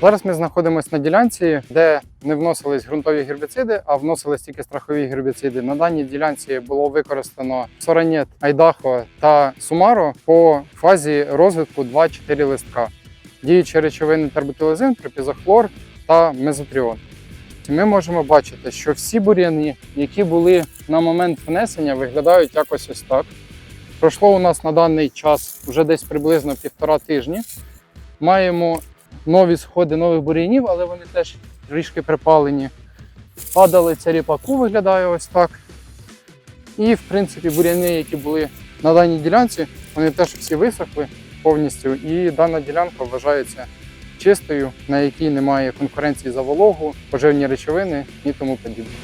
Зараз ми знаходимося на ділянці, де не вносились ґрунтові гербіциди, а вносились тільки страхові гербіциди. На даній ділянці було використано Соранет, Айдахо та Сумаро по фазі розвитку 2-4 листка. Діючі речовини тербутилозин, трипізохлор та мезотріон. Ми можемо бачити, що всі бур'яни, які були на момент внесення, виглядають якось ось так. Пройшло у нас на даний час вже десь приблизно півтора тижні. Маємо нові сходи нових бур'янів, але вони теж трішки припалені. Падалиця ріпаку виглядає ось так. І, в принципі, бур'яни, які були на даній ділянці, вони теж всі висохли повністю. І дана ділянка вважається чистою, на якій немає конкуренції за вологу, поживні речовини і тому подібне.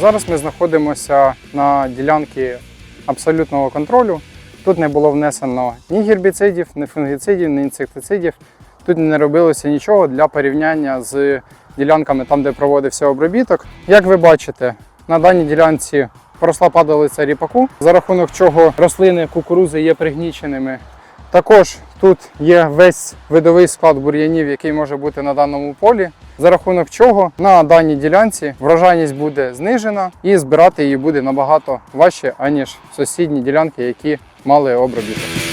Зараз ми знаходимося на ділянці абсолютного контролю. Тут не було внесено ні гербіцидів, ні фунгіцидів, ні інсектицидів. Тут не робилося нічого для порівняння з ділянками там, де проводився обробіток. Як ви бачите, на даній ділянці поросла падалиця ріпаку, за рахунок чого рослини кукурузи є пригніченими. Також тут є весь видовий склад бур'янів, який може бути на даному полі, за рахунок чого на даній ділянці врожайність буде знижена і збирати її буде набагато важче, аніж сусідні ділянки, які мали обробіток.